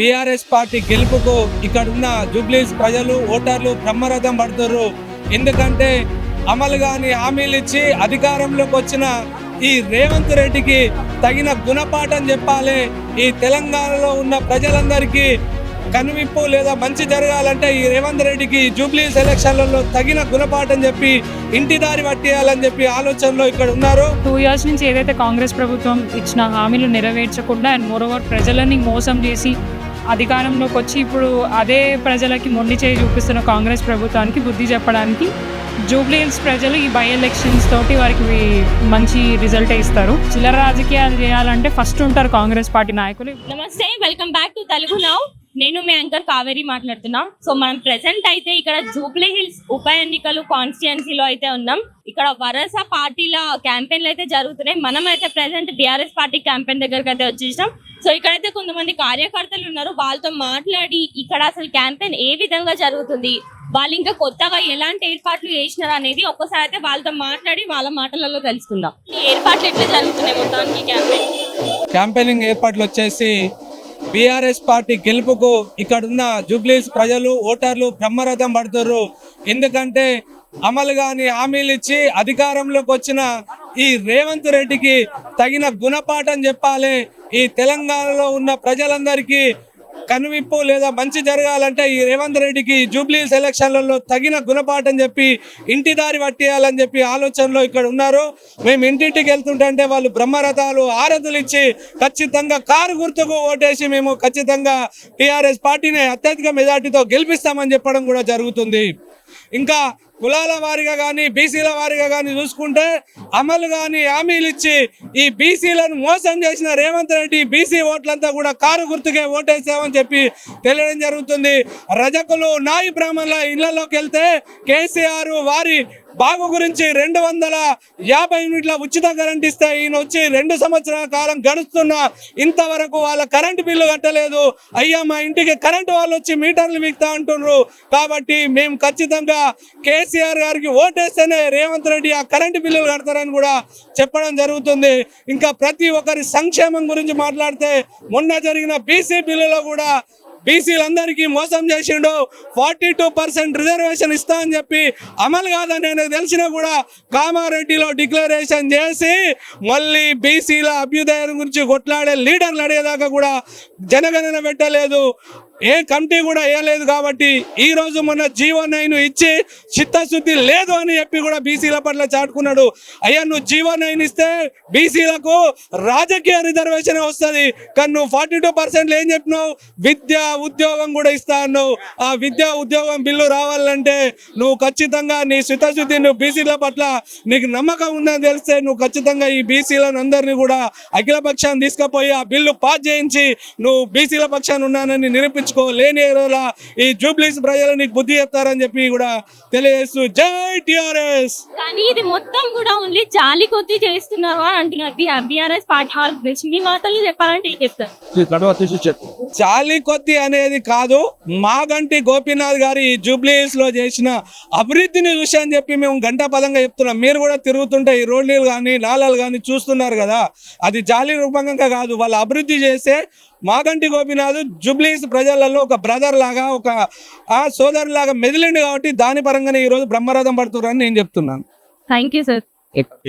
BRS party గెలుపుకు ఇక్కడ ఉన్న జూబ్లీస్ ప్రజలు ఓటర్లు బ్రహ్మరథం పడుతున్నారు ఎందుకంటే అమలు కాని హామీలు ఇచ్చి అధికారంలోకి వచ్చిన ఈ రేవంత్ రెడ్డికి తగిన గుణపాఠం చెప్పాలి. ఈ తెలంగాణలో ఉన్న ప్రజలందరికీ కనువిప్పు లేదా మంచి జరగాలంటే ఈ రేవంత్ రెడ్డికి జూబ్లీస్ ఎలక్షన్లలో తగిన గుణపాఠం చెప్పి ఇంటి దారి పట్టేయాలని చెప్పి ఆలోచనలో ఇక్కడ ఉన్నారు. టూ ఇయర్స్ నుంచి ఏదైతే కాంగ్రెస్ ప్రభుత్వం ఇచ్చిన హామీలు నెరవేర్చకుండా అండ్ మోరోవర్ ప్రజలని మోసం చేసి అధికారంలోకి వచ్చి ఇప్పుడు అదే ప్రజలకి మొండి చేయి చూపిస్తున్న కాంగ్రెస్ ప్రభుత్వానికి బుద్ధి చెప్పడానికి జూబ్లీహిల్స్ ప్రజలు ఈ బై ఎలక్షన్స్ తోటి వారికి మంచి రిజల్ట్ ఇస్తారు. చిల్లర రాజకీయాలు చేయాలంటే ఫస్ట్ ఉంటారు కాంగ్రెస్ పార్టీ నాయకులు. నమస్తే welcome back to Telugu Now. నేను మీ యాంకర్ కావేరి మాట్లాడుతున్నా. సో మనం ప్రెసెంట్ అయితే ఇక్కడ జూబ్లీ హిల్స్ ఉప ఎన్నికలు కాన్స్టిట్యున్సీలో అయితే ఉన్నాం. ఇక్కడ వరస పార్టీల క్యాంపెయిన్లు అయితే జరుగుతున్నాయి. మనం అయితే ప్రెసెంట్ బీఆర్ఎస్ పార్టీ క్యాంపెయిన్ దగ్గరకు అయితే వచ్చేసాం సో ఇక్కడైతే కొంతమంది కార్యకర్తలు ఉన్నారు. వాళ్ళతో మాట్లాడి ఇక్కడ అసలు క్యాంపెయిన్ ఏ విధంగా జరుగుతుంది? వాళ్ళు ఇంకా కొత్తగా ఎలాంటి ఏర్పాట్లు చేసినారు అనేది ఒక్కసారి అయితే వాళ్ళతో మాట్లాడి వాళ్ళ మాటలలో తెలుసుకుందాం. ఏర్పాట్లు ఎట్లా జరుగుతున్నాయి మొత్తానికి క్యాంపెయిన్ క్యాంపెయినింగ్ ఏర్పాట్లు వచ్చేసి బీఆర్ఎస్ పార్టీ గెలుపుకు ఇక్కడ ఉన్న జూబ్లీస్ ప్రజలు ఓటర్లు బ్రహ్మరథం పడుతున్నారు ఎందుకంటే అమలు కాని హామీలు ఇచ్చి అధికారంలోకి వచ్చిన ఈ రేవంత్ రెడ్డికి తగిన గుణపాఠం చెప్పాలి. ఈ తెలంగాణలో ఉన్న ప్రజలందరికీ కనువిప్పు లేదా మంచి జరగాలంటే ఈ రేవంత్ రెడ్డికి జూబ్లీస్ సెలక్షన్లలో తగిన గుణపాఠం చెప్పి ఇంటి దారి పట్టేయాలని చెప్పి ఆలోచనలో ఇక్కడ ఉన్నారు. మేము ఇంటింటికి వెళ్తుంటే వాళ్ళు బ్రహ్మరథాలు ఆరతులు ఇచ్చి ఖచ్చితంగా కారు గుర్తుకు ఓటేసి మేము ఖచ్చితంగా టీఆర్ఎస్ పార్టీని అత్యధిక మెజార్టీతో గెలిపిస్తామని చెప్పడం కూడా జరుగుతుంది. ఇంకా కులాల వారిగా కానీ బీసీల వారిగా కానీ చూసుకుంటే అమలు కానీ హామీలు ఇచ్చి ఈ బీసీలను మోసం చేసిన రేవంత్ రెడ్డి బీసీ ఓట్లంతా కూడా కారు గుర్తుకే ఓటేసామని చెప్పి తెలియడం జరుగుతుంది. రజకులు నాయి బ్రాహ్మణుల ఇళ్ళలోకి వెళ్తే కేసీఆర్ వారి బాగు గురించి రెండు వందల యాభై యూనిట్ల ఉచిత కరెంట్ ఇస్తే ఈయన వచ్చి రెండు సంవత్సరాల కాలం గడుస్తున్నా ఇంతవరకు వాళ్ళ కరెంటు బిల్లు కట్టలేదు. అయ్యా మా ఇంటికి కరెంటు వాళ్ళు వచ్చి మీటర్లు మిగతా అంటున్నారు. కాబట్టి మేము ఖచ్చితంగా కేసీఆర్ గారికి ఓటేస్తేనే రేవంత్ రెడ్డి ఆ కరెంటు బిల్లులు కడతారని కూడా చెప్పడం జరుగుతుంది. ఇంకా ప్రతి ఒక్కరి సంక్షేమం గురించి మాట్లాడితే మొన్న జరిగిన బీసీ బిల్లులో కూడా బీసీలందరికీ మోసం చేసిండు. ఫార్టీ టూ పర్సెంట్ రిజర్వేషన్ ఇస్తా అని చెప్పి అమలు కాదని నేను తెలిసినా కూడా కామారెడ్డిలో డిక్లరేషన్ చేసి మళ్ళీ బీసీల అభ్యుదయం గురించి కొట్లాడే లీడర్లు అడిగేదాకా కూడా జనగణన పెట్టలేదు. ఏ కమిటీ కూడా వేయలేదు కాబట్టి ఈ రోజు మొన్న జీవో నైన్ ఇచ్చి చిత్తశుద్ధి లేదు అని చెప్పి కూడా బీసీల పట్ల చాటుకున్నాడు. అయ్యా నువ్వు జీవో నైన్ ఇస్తే బీసీలకు రాజకీయ రిజర్వేషన్ వస్తుంది. కానీ నువ్వు ఫార్టీ టూ పర్సెంట్ ఏం చెప్పినావు? విద్య ఉద్యోగం కూడా ఇస్తా అన్నావు. ఆ విద్య ఉద్యోగం బిల్లు రావాలంటే నువ్వు ఖచ్చితంగా నీ చిత్తశుద్ధి నువ్వు బీసీల పట్ల నీకు నమ్మకం ఉందని తెలిస్తే నువ్వు ఖచ్చితంగా ఈ బీసీలను అందరినీ కూడా అఖిల పక్షాన్ని తీసుకుపోయి ఆ బిల్లు పాస్ చేయించి నువ్వు బీసీల పక్షాన్ని ఉన్నానని నిరూపించుకో లేని రోజుల ఈ జూబ్లీస్ ప్రజలు నీకు బుద్ధి చెప్తారని చెప్పి కూడా తెలియజేస్తూ జై టిఆర్ఎస్. కానీ ఇది మొత్తం కూడా ఓన్లీ జాలి కొద్ది చేస్తున్నారు అని అంటున్నారు. బీఆర్ఎస్ పార్టీ మాటలు చెప్పాలంటే చెప్తారు? చాలి కొద్ది అనేది కాదు మాగంటి గోపీనాథ్ గారి ఈ జూబ్లీస్లో చేసిన అభివృద్ధిని చూసి అని చెప్పి మేము గంటా పదంగా చెప్తున్నాం. మీరు కూడా తిరుగుతుంటే ఈ రోడ్లు కానీ నాలాలు కానీ చూస్తున్నారు కదా. అది జాలి రూపంగా కాదు వాళ్ళు అభివృద్ధి చేస్తే మాగంటి గోపీనాథ్ జూబ్లీస్ ప్రజలలో ఒక బ్రదర్ లాగా ఒక ఆ సోదరు లాగా మెదిలిండు కాబట్టి దాని పరంగానే ఈ రోజు బ్రహ్మరథం పడుతున్నారని నేను చెప్తున్నాను. థ్యాంక్ యూ సార్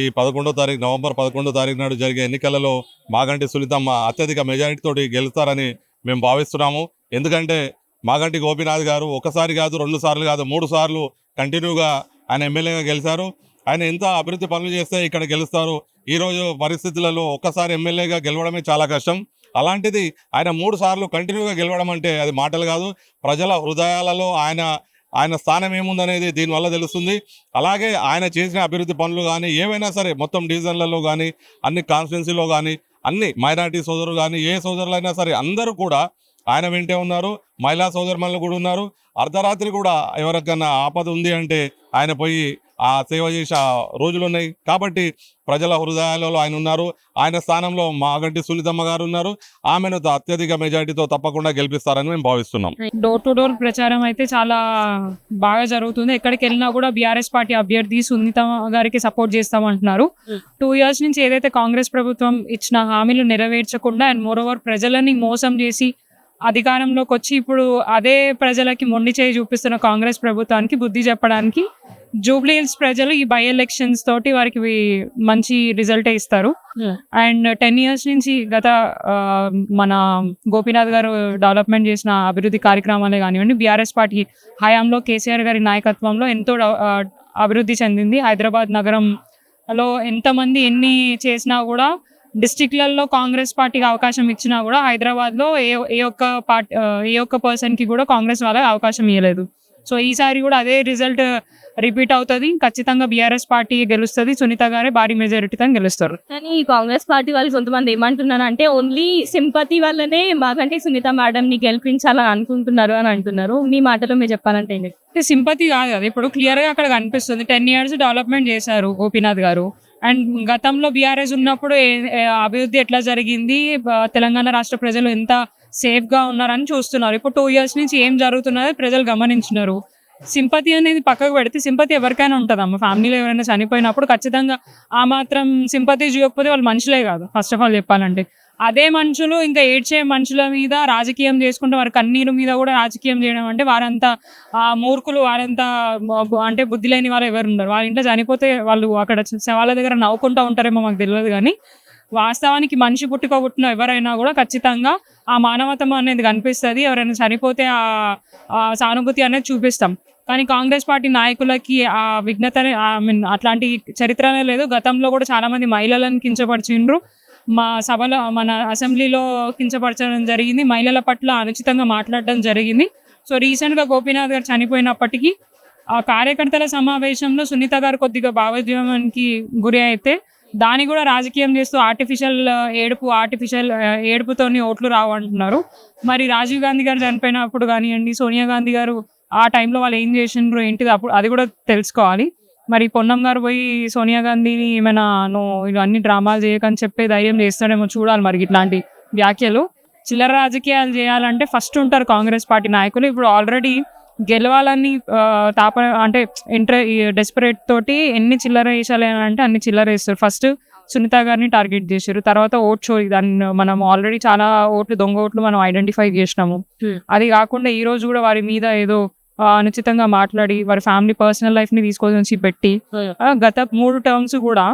ఈ పదకొండో తారీఖు నవంబర్ పదకొండో తారీఖు నాడు జరిగే ఎన్నికలలో మాగంటి సునీతమ్మ అత్యధిక మెజారిటీ తోటి గెలుస్తారని మేము భావిస్తున్నాము. ఎందుకంటే మాగంటి గోపీనాథ్ గారు ఒకసారి కాదు రెండు సార్లు కాదు మూడు సార్లు కంటిన్యూగా ఆయన ఎమ్మెల్యేగా గెలిచారు. ఆయన ఎంత అభివృద్ధి పనులు చేస్తే ఇక్కడ గెలుస్తారు. ఈ రోజు పరిస్థితులలో ఒక్కసారి ఎమ్మెల్యేగా గెలవడమే చాలా కష్టం. అలాంటిది ఆయన మూడు సార్లు కంటిన్యూగా గెలవడం అంటే అది మాటలు కాదు. ప్రజల హృదయాలలో ఆయన ఆయన స్థానం ఏముందనేది దీనివల్ల తెలుస్తుంది. అలాగే ఆయన చేసిన అభివృద్ధి పనులు కానీ ఏవైనా సరే మొత్తం డివిజన్లలో కానీ అన్ని కాన్స్టిట్యున్సీలో కానీ అన్ని మైనార్టీ సోదరులు కానీ ఏ సోదరులైనా సరే అందరూ కూడా ఆయన వెంటే ఉన్నారు. మహిళా సోదరుమణులు కూడా ఉన్నారు. అర్ధరాత్రి కూడా ఎవరికైనా ఆపద ఉంది అంటే ఆయన పోయి ఆ సేవ చేసే రోజులు ఉన్నాయి. కాబట్టి ప్రజల హృదయాలలో ఆయన ఉన్నారు. ఆయన స్థానంలో మాగంటి సునీతమ్మ గారు ఉన్నారు. ఆమెను అత్యధిక మెజారిటీతో తప్పకుండా గెలిపిస్తారని మేము భావిస్తున్నాం. డోర్ టు డోర్ ప్రచారం అయితే చాలా బాగా జరుగుతుంది. ఎక్కడికి వెళ్ళినా కూడా బీఆర్ఎస్ పార్టీ అభ్యర్థి సునీత గారికి సపోర్ట్ చేస్తామంటున్నారు. టూ ఇయర్స్ నుంచి ఏదైతే కాంగ్రెస్ ప్రభుత్వం ఇచ్చిన హామీలు నెరవేర్చకుండా అండ్ మోరోవర్ ప్రజలని మోసం చేసి అధికారంలోకి వచ్చి ఇప్పుడు అదే ప్రజలకి మొండి చేయి చూపిస్తున్న కాంగ్రెస్ ప్రభుత్వానికి బుద్ధి చెప్పడానికి జూబ్లీ హిల్స్ ప్రజలు ఈ బై ఎలక్షన్స్ తోటి వారికి మంచి రిజల్ట్ ఇస్తారు. అండ్ టెన్ ఇయర్స్ నుంచి గత మన గోపీనాథ్ గారు డెవలప్మెంట్ చేసిన అభివృద్ధి కార్యక్రమాలే కానివ్వండి బీఆర్ఎస్ పార్టీ హయాంలో కేసీఆర్ గారి నాయకత్వంలో ఎంతో అభివృద్ధి చెందింది. హైదరాబాద్ నగరంలో ఎంతమంది ఎన్ని చేసినా కూడా డిస్టిక్లలో కాంగ్రెస్ పార్టీకి అవకాశం ఇచ్చినా కూడా హైదరాబాద్లో ఏ ఏ ఒక్క పార్టీ ఏ ఒక్క పర్సన్కి కూడా కాంగ్రెస్ వాళ్ళకి అవకాశం ఇవ్వలేదు సో ఈసారి కూడా అదే రిజల్ట్ రిపీట్ అవుతుంది. ఖచ్చితంగా బీఆర్ఎస్ పార్టీ గెలుస్తుంది. సునీత గారే భారీ మెజారిటీతో గెలుస్తారు. కానీ కాంగ్రెస్ పార్టీ వాళ్ళు కొంతమంది ఏమంటున్నారు అంటే ఓన్లీ సింపతి వల్లనే మాకంటే సునీత మేడం ని గెలిపించాలని అనుకుంటున్నారు అని అంటున్నారు. మీ మాటలో మీరు చెప్పాలంటే ఏంటి? అంటే సింపతి కాదు అది. ఇప్పుడు క్లియర్గా అక్కడ కనిపిస్తుంది. టెన్ ఇయర్స్ డెవలప్మెంట్ చేశారు గోపీనాథ్ గారు. అండ్ గతంలో బీఆర్ఎస్ ఉన్నప్పుడు అభివృద్ధి ఎట్లా జరిగింది? తెలంగాణ రాష్ట్ర ప్రజలు ఎంత సేఫ్గా ఉన్నారని చూస్తున్నారు. ఇప్పుడు టూ ఇయర్స్ నుంచి ఏం జరుగుతున్నదో ప్రజలు గమనించినారు. సింపతి అనేది పక్కకు పెడితే సింపతి ఎవరికైనా ఉంటుంది? అమ్మ ఫ్యామిలీలో ఎవరైనా చనిపోయినప్పుడు ఖచ్చితంగా ఆ మాత్రం సింపతి చూయకపోతే వాళ్ళు మనుషులే కాదు. ఫస్ట్ ఆఫ్ ఆల్ చెప్పాలంటే. అదే మనుషులు ఇంకా ఏడ్చే మనుషుల మీద రాజకీయం చేసుకుంటే వారి కన్నీరు మీద కూడా రాజకీయం చేయడం అంటే వారంతా ఆ మూర్ఖులు వారంతా అంటే బుద్ధి లేని వాళ్ళు ఎవరు ఉండరు వాళ్ళ ఇంట్లో చనిపోతే వాళ్ళు అక్కడ శవాల దగ్గర నవ్వుకుంటూ ఉంటారేమో మాకు తెలియదు కానీ వాస్తవానికి మనిషి పుట్టుక పుట్టిన ఎవరైనా కూడా ఖచ్చితంగా ఆ మానవతం అనేది కనిపిస్తుంది. ఎవరైనా చనిపోతే ఆ సానుభూతి అనేది చూపిస్తాం. కానీ కాంగ్రెస్ పార్టీ నాయకులకి ఆ విఘ్నత ఐ మీన్ అట్లాంటి చరిత్రనే లేదు. గతంలో కూడా చాలా మంది మహిళలను కించపరిచిండ్రు. మా సభలో మన అసెంబ్లీలో కించపరచడం జరిగింది. మహిళల పట్ల అనుచితంగా మాట్లాడడం జరిగింది. సో రీసెంట్గా గోపీనాథ్ గారు చనిపోయినప్పటికీ ఆ కార్యకర్తల సమావేశంలో సునీత గారు కొద్దిగా భావోద్యమానికి గురి అయితే దాన్ని కూడా రాజకీయం చేస్తూ ఆర్టిఫిషియల్ uh, ఏడుపు ఆర్టిఫిషియల్ uh, ఏడుపుతోని ఓట్లు రావు అంటున్నారు. మరి రాజీవ్ గాంధీ గారు చనిపోయినప్పుడు కానివ్వండి సోనియా గాంధీ గారు ఆ టైంలో వాళ్ళు ఏం చేసిండ్రు ఏంటిది అప్పుడు అది కూడా తెలుసుకోవాలి. మరి పొన్నం గారు పోయి సోనియా గాంధీని ఏమైనా నువ్వు ఇవన్నీ డ్రామాలు చేయకని చెప్పే ధైర్యం చేస్తాడేమో చూడాలి మరి ఇట్లాంటి వ్యాఖ్యలు. చిల్లర రాజకీయాలు చేయాలంటే ఫస్ట్ ఉంటారు కాంగ్రెస్ పార్టీ నాయకులు. ఇప్పుడు ఆల్రెడీ గెలవాలని తాప అంటే ఇంటర్ డెస్పరేట్ తోటి ఎన్ని చిల్లర వేసాలి అని అంటే అన్ని చిల్లర వేస్తారు. ఫస్ట్ సునీత గారిని టార్గెట్ చేశారు. తర్వాత ఓట్ షో దాన్ని మనం ఆల్రెడీ చాలా ఓట్లు దొంగ ఓట్లు మనం ఐడెంటిఫై చేసినాము. Hmm. అది కాకుండా ఈ రోజు కూడా వారి మీద ఏదో అనుచితంగా మాట్లాడి వారి ఫ్యామిలీ పర్సనల్ లైఫ్ని తీసుకొని పెట్టి ఆ, గత మూడు టర్మ్స్ కూడా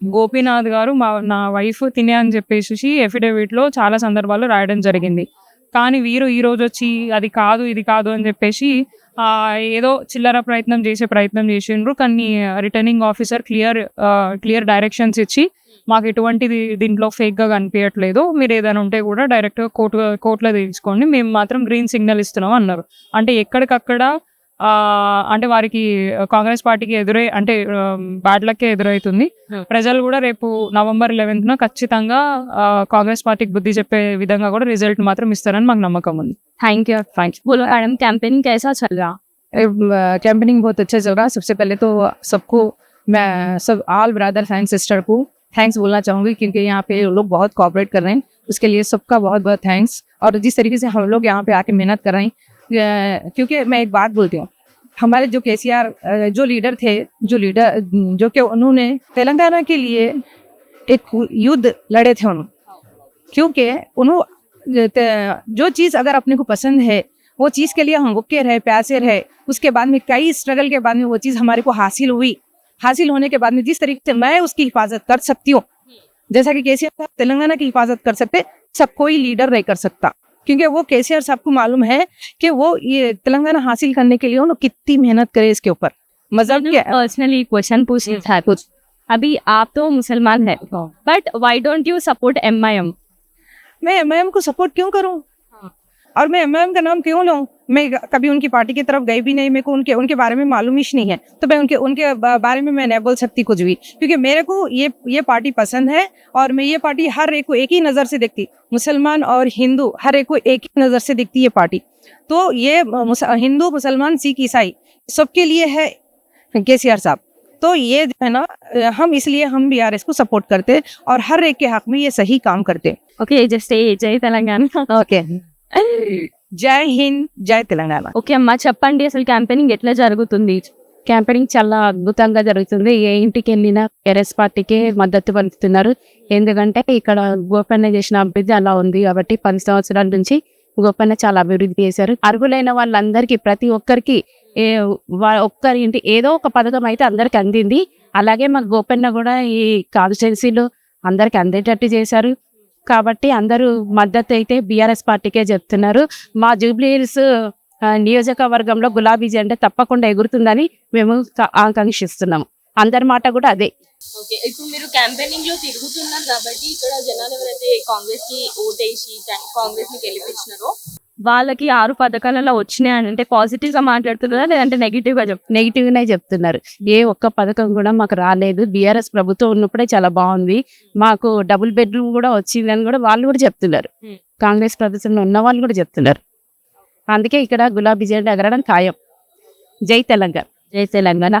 గోపీనాథ్ గారు మా నా వైఫ్ తినే అని చెప్పేసి ఎఫిడేవిట్లో చాలా సందర్భాల్లో రాయడం జరిగింది. కానీ వీరు ఈ రోజు వచ్చి అది కాదు ఇది కాదు అని చెప్పేసి ఏదో చిల్లర ప్రయత్నం చేసే ప్రయత్నం చేసిండ్రు. కానీ returning officer clear clear directions ఇచ్చి మాకు ఎటువంటిది దీంట్లో ఫేక్గా కనిపించట్లేదు. మీరు ఏదైనా ఉంటే కూడా డైరెక్ట్గా కోర్టు కోర్టులో తీసుకోండి. మేము మాత్రం గ్రీన్ సిగ్నల్ ఇస్తున్నాం అన్నారు. అంటే ఎక్కడికక్కడ అంటే వారికి కాంగ్రెస్ పార్టీకి ఎదురై అంటే బ్యాడ్ లక్ ఎదురవుతుంది Hmm. ప్రజలు కూడా రేపు నవంబర్ లెవెన్త్ న ఖచ్చితంగా ఆ, కాంగ్రెస్ పార్టీకి బుద్ధి చెప్పే విధంగా కూడా రిజల్ట్ మాత్రం ఇస్తారని మాకు నమ్మకం ఉంది थैंक यू థ్యాంక్స్ बोलो मैडम कैंपेनिंग कैसा चल रहा कैंपेनिंग बहुत अच्छा चल रहा है सबसे पहले तो सबको मैं सब ऑल ब्रदर एंड सिस्टर को थैंक्स बोलना चाहूँगी क्योंकि यहाँ पे लोग बहुत कॉपरेट कर रहे हैं उसके लिए सबका बहुत बहुत थैंक्स और जिस तरीके से हम लोग यहाँ पे आके मेहनत कर रहे हैं अ, क्योंकि मैं एक बात बोलती हूँ हमारे जो के जो लीडर थे, जो लीडर, जो कि उन्होंने तेलंगाना के लिए एक युद्ध लड़े थे उन्होंने क्योंकि उन्होंने जो चीज़ अगर अपने को पसंद है, वो चीज़ के लिए हम रुके रहे, प्यासे रहे, उसके बाद में कई स्ट्रगल के बाद में वो चीज़ हमारे को हासिल हुई। हासिल होने के बाद में जिस तरीके से मैं उसकी हिफाजत कर सकती हूँ, जैसा कि केसीआर साहब तेलंगाना की हिफाजत कर सकते, सब कोई लीडर नहीं कर सकता। क्योंकि वो के साहब को मालूम है कि वो ये तेलंगाना हासिल करने के लिए उन्होंने कितनी मेहनत करे इसके ऊपर। मज़हब पर्सनली क्वेश्चन पूछना था कुछ अभी आप तो मुसलमान है but why don't you support M I M मैं एमआईएम को सपोर्ट क्यों करूँ? और मैं मैं उनका नाम क्यों लूँ? मैं कभी उनकी पार्टी की तरफ़ गई भी नहीं मेरे को उनके उनके बारे में मालूम ही नहीं है। तो मैं उनके उनके बारे में मैं नहीं बोल सकती कुछ भी क्योंकि मेरे को ये ये पार्टी पसंद है और मैं ये पार्टी हर एक को एक ही नज़र से देखती। मुसलमान और हिंदू हर एक को एक ही नज़र से देखती ये पार्टी। तो ये मुस, हिंदू मुसलमान सिख ईसाई सबके लिए है के साहब। तो ये है ना हम इसलिए हम बी को सपोर्ट करते और हर एक के हक में ये सही काम करते। ओके जय तेलंगाना। ओके జై హింద్ జై తెలంగాణ. ఓకే అమ్మా చెప్పండి అసలు క్యాంపెయినింగ్ ఎట్లా జరుగుతుంది? క్యాంపెయినింగ్ చాలా అద్భుతంగా జరుగుతుంది. ఏ ఇంటికి వెళ్ళినా ఎర్ఎస్ పార్టీకి మద్దతు పలుకుతున్నారు. ఎందుకంటే ఇక్కడ గోపన్న చేసిన అభివృద్ధి అలా ఉంది కాబట్టి పది సంవత్సరాల నుంచి గొప్పన చాలా అభివృద్ధి చేశారు. అర్హులైన వాళ్ళందరికీ ప్రతి ఒక్కరికి ఏ వా- ఒక్కరి ఇంటి ఏదో ఒక పథకం అయితే అందరికి అందింది. అలాగే మా గోపన్న కూడా ఈ కాన్స్టిట్యున్సీలో అందరికి అందేటట్టు చేశారు. కాబట్టి అందరూ మద్దతు అయితే బీఆర్ఎస్ పార్టీకే చెప్తున్నారు. మా జూబ్లీహిల్స్ నియోజకవర్గంలో గులాబీ జెండా తప్పకుండా ఎగురుతుందని మేము ఆకాంక్షిస్తున్నాము. అందరి మాట కూడా అదే. ఓకే ఇప్పుడు మీరు క్యాంపెయినింగ్లో తిరుగుతున్నారు కాబట్టి ఇక్కడ జనాలు ఎవరైతే కాంగ్రెస్కి ఓటేసి కాంగ్రెస్ని గెలిపించినారో వాళ్ళకి ఆరు పథకాలలో వచ్చినాయి అని అంటే పాజిటివ్గా మాట్లాడుతున్నారా? లేదంటే నెగిటివ్గా చెప్తున్నారు నెగిటివ్ నే చెప్తున్నారు. ఏ ఒక్క పథకం కూడా మాకు రాలేదు. బీఆర్ఎస్ ప్రభుత్వం ఉన్నప్పుడే చాలా బాగుంది. మాకు డబుల్ బెడ్రూమ్ కూడా వచ్చిందని కూడా వాళ్ళు కూడా చెప్తున్నారు. కాంగ్రెస్ ప్రభుత్వంలో ఉన్న వాళ్ళు కూడా చెప్తున్నారు. అందుకే ఇక్కడ గులాబీ జెండా ఎగరడం ఖాయం. జై తెలంగాణ. జై తెలంగాణ.